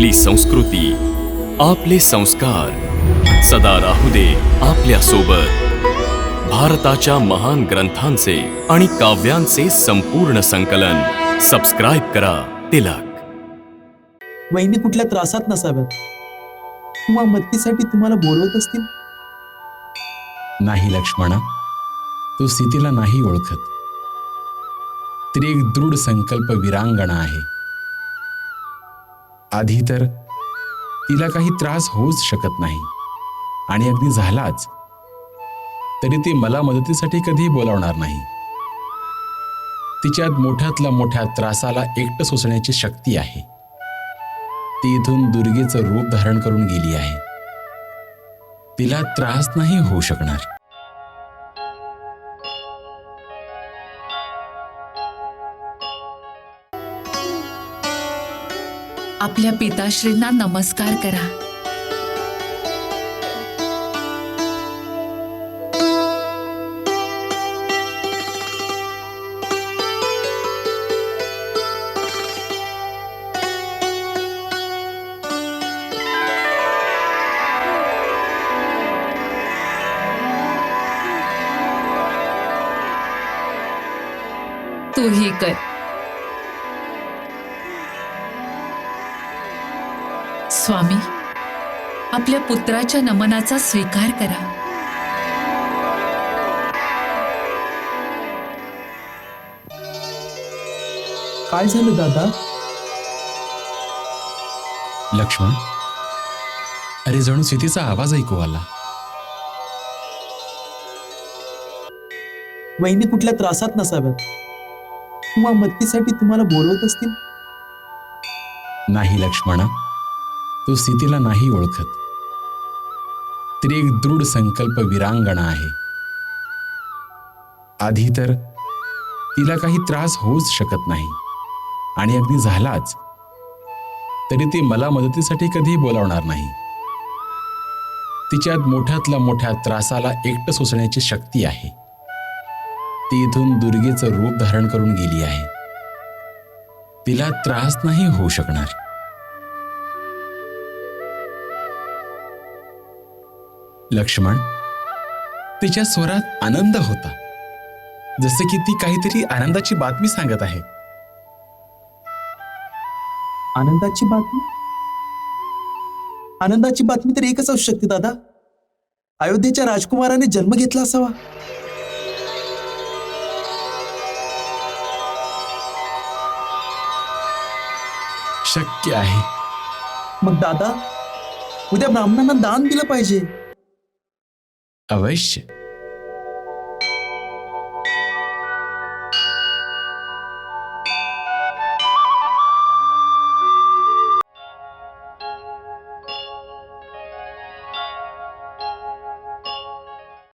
आपली संस्कृती आपले संस्कार. सदा राहू दे आपल्यासोबत भारताच्या महान ग्रंथांचे आणि काव्यांचे संपूर्ण संकलन. सबस्क्राईब करा तिलक. वहिनी कुठल्या त्रासात नसाव्यात? किंवा मदतीसाठी तुम्हाला बोलवत असतील? नाही लक्ष्मणा. तू स्थितीला नाही ओळखत. ती एक दृढ संकल्प विरांगणा आहे. आधी तर तिला काही त्रास होऊच शकत नाही. आणि अगदी झालाच. तरी ती मला मदतीसाठी कधीही बोलावणार नाही. तिच्यात मोठ्यातल्या मोठ्या त्रासाला एकटं सोसण्याची शक्ती आहे. ती इथून दुर्गेचं रूप धारण करून गेली आहे. तिला त्रास नाही होऊ शकणार. आपल्या पिताश्रींना नमस्कार करा. तूही कर. स्वामी आपल्या पुत्राच्या नमनाचा स्वीकार करा. काय झालं दादा? लक्ष्मण अरे जणू स्थितीचा आवाज ऐकू आला. वहिनी कुठल्या त्रासात नसाव्यात? किंवा मदतीसाठी तुम्हाला बोलवत असतील? नाही लक्ष्मणा तो स्थितीला नाही ओळखत. ती एक दृढ संकल्प विरांगणा आहे. आधी तर तिला काही त्रास होऊच शकत नाही. आणि अगदी झालाच. तरी ती मला मदतीसाठी कधीही बोलावणार नाही. तिच्यात मोठ्यातल्या मोठ्या त्रासाला एकटं सोसण्याची शक्ती आहे. ती इथून दुर्गेचं रूप धारण करून गेली आहे. तिला त्रास नाही होऊ शकणार. लक्ष्मण तिच्या स्वरात आनंद होता. जसे की ती काहीतरी आनंदाची बातमी सांगत आहे. आनंदाची बातमी? आनंदाची बातमी तर एकच असू शकते दादा. अयोध्येच्या राजकुमाराने जन्म घेतला असावा. शक्य आहे. मग दादा उद्या ब्राह्मणांना दान दिलं पाहिजे. Aveixe!